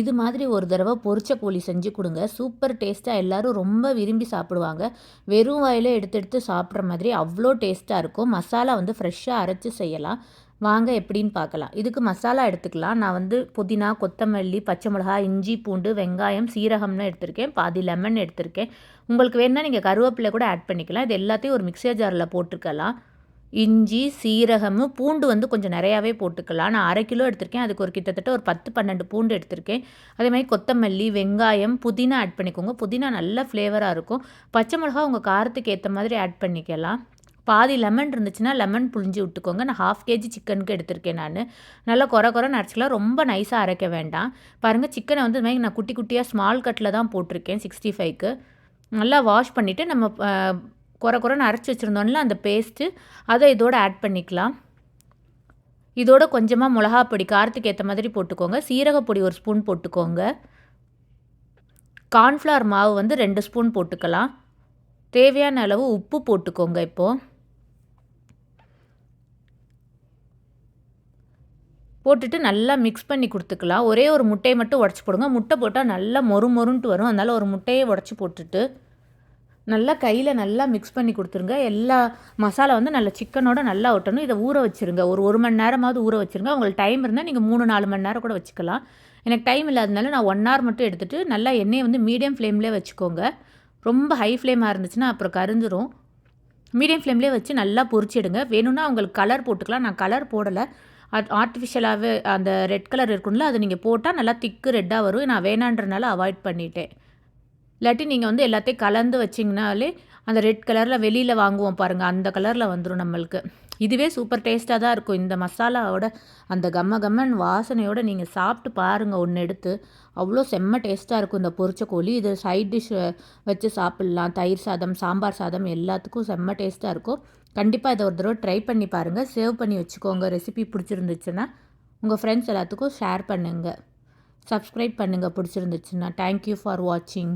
இது மாதிரி ஒரு தடவை பொரிச்ச கோழி செஞ்சு கொடுங்க. சூப்பர் டேஸ்ட்டாக எல்லோரும் ரொம்ப விரும்பி சாப்பிடுவாங்க. வெறும் வாயில் எடுத்து எடுத்து சாப்பிட்ற மாதிரி அவ்வளோ டேஸ்ட்டாக இருக்கும். மசாலா வந்து ஃப்ரெஷ்ஷாக அரைச்சி செய்யலாம். வாங்க எப்படின்னு பார்க்கலாம். இதுக்கு மசாலா எடுத்துக்கலாம். நான் வந்து புதினா கொத்தமல்லி பச்சை மிளகா இஞ்சி பூண்டு வெங்காயம் சீரகம்னு எடுத்திருக்கேன். பாதி லெமன் எடுத்திருக்கேன். உங்களுக்கு வேணுன்னா நீங்கள் கருவேப்பிலை கூட ஆட் பண்ணிக்கலாம். இது எல்லாத்தையும் ஒரு மிக்சர் ஜாரில் போட்டிருக்கலாம் இஞ்சி சீரகமும் பூண்டு வந்து கொஞ்சம் நிறையாவே போட்டுக்கலாம். நான் அரை கிலோ எடுத்திருக்கேன். அதுக்கு ஒரு கிட்டத்தட்ட ஒரு பத்து பன்னெண்டு பூண்டு எடுத்திருக்கேன். அதே மாதிரி கொத்தமல்லி வெங்காயம் புதினா ஆட் பண்ணிக்கோங்க. புதினா நல்ல ஃப்ளேவராக இருக்கும். பச்சை மிளகா உங்கள் காரத்துக்கு ஏற்ற மாதிரி ஆட் பண்ணிக்கலாம். பாதி லெமன் இருந்துச்சுன்னா லெமன் புழிஞ்சு விட்டுக்கோங்க. நான் ஹாஃப் கேஜி சிக்கனுக்கு எடுத்திருக்கேன் நான். நல்லா குறை குறை நரைச்சிக்கலாம் ரொம்ப நைஸாக அரைக்க வேண்டாம். பாருங்கள் சிக்கனை வந்து மாதிரி நான் குட்டி குட்டியாக ஸ்மால் கட்டில் தான் போட்டிருக்கேன் சிக்ஸ்டி ஃபைவ்க்கு நல்லா வாஷ் பண்ணிவிட்டு நம்ம குறை குறைன்னு அரைச்சி வச்சுருந்தோம்ல அந்த பேஸ்ட்டு அதை இதோடு ஆட் பண்ணிக்கலாம். இதோட கொஞ்சமாக மிளகா பொடி காரத்துக்கு ஏற்ற மாதிரி போட்டுக்கோங்க. சீரகப்பொடி ஒரு ஸ்பூன் போட்டுக்கோங்க. கார்ன்ஃப்ளவர் மாவு வந்து ரெண்டு ஸ்பூன் போட்டுக்கலாம். தேவையான அளவு உப்பு போட்டுக்கோங்க இப்போது போட்டுட்டு நல்லா மிக்ஸ் பண்ணி கொடுத்துக்கலாம். ஒரே ஒரு முட்டையை மட்டும் உடச்சி போடுங்க. முட்டை போட்டால் நல்லா மொறு மொறுன்ட்டு வரும். அதனால் ஒரு முட்டையை உடச்சி போட்டுட்டு நல்லா கையில் நல்லா மிக்ஸ் பண்ணி கொடுத்துருங்க. எல்லா மசாலா வந்து நல்லா சிக்கனோட நல்லா ஒட்டணும். இதை ஊற வச்சுருங்க. ஒரு ஒரு மணி நேரமாவது ஊற வச்சுருங்க. உங்களுக்கு டைம் இருந்தால் நீங்கள் மூணு நாலு மணி நேரம் கூட வச்சுக்கலாம். எனக்கு டைம் இல்லாதனால நான் ஒன் ஹவர் மட்டும் எடுத்துகிட்டு நல்லா எண்ணெயை வந்து மீடியம் ஃப்ளேம்லேயே வச்சுக்கோங்க. ரொம்ப ஹை ஃப்ளேமாக இருந்துச்சுன்னா அப்புறம் கருந்துரும். மீடியம் ஃப்ளேம்லேயே வச்சு நல்லா பொரிச்சிடுங்க. வேணும்னா உங்களுக்கு கலர் போட்டுக்கலாம். நான் கலர் போடலை. அட் ஆர்டிஃபிஷியலாகவே அந்த ரெட் கலர் இருக்கும்ல அதை நீங்கள் போட்டால் நல்லா திக்கு ரெட்டாக வரும். நான் வேணான்றனால அவாய்ட் பண்ணிட்டேன். இல்லாட்டி நீங்கள் வந்து எல்லாத்தையும் கலந்து வச்சிங்கனாலே அந்த ரெட் கலரில் வெளியில் வாங்குவோம் பாருங்கள் அந்த கலரில் வந்துடும் நம்மளுக்கு. இதுவே சூப்பர் டேஸ்ட்டாக தான் இருக்கும். இந்த மசாலாவோட அந்த கம்ம கம்மன் வாசனையோடு நீங்கள் சாப்பிட்டு பாருங்கள் ஒன்று எடுத்து. அவ்வளோ செம்ம டேஸ்ட்டாக இருக்கும் இந்த பொரிச்ச கோழி இது சைட் டிஷ் வச்சு சாப்பிட்லாம். தயிர் சாதம் சாம்பார் சாதம் எல்லாத்துக்கும் செம்ம டேஸ்ட்டாக இருக்கும். கண்டிப்பாக இதை ஒரு தடவை ட்ரை பண்ணி பாருங்கள் சேவ் பண்ணி வச்சுக்கோங்க. ரெசிபி பிடிச்சிருந்துச்சுன்னா உங்கள் ஃப்ரெண்ட்ஸ் எல்லாத்துக்கும் ஷேர் பண்ணுங்கள் சப்ஸ்கிரைப் பண்ணுங்கள் பிடிச்சிருந்துச்சுன்னா தேங்க்யூ ஃபார் வாட்சிங்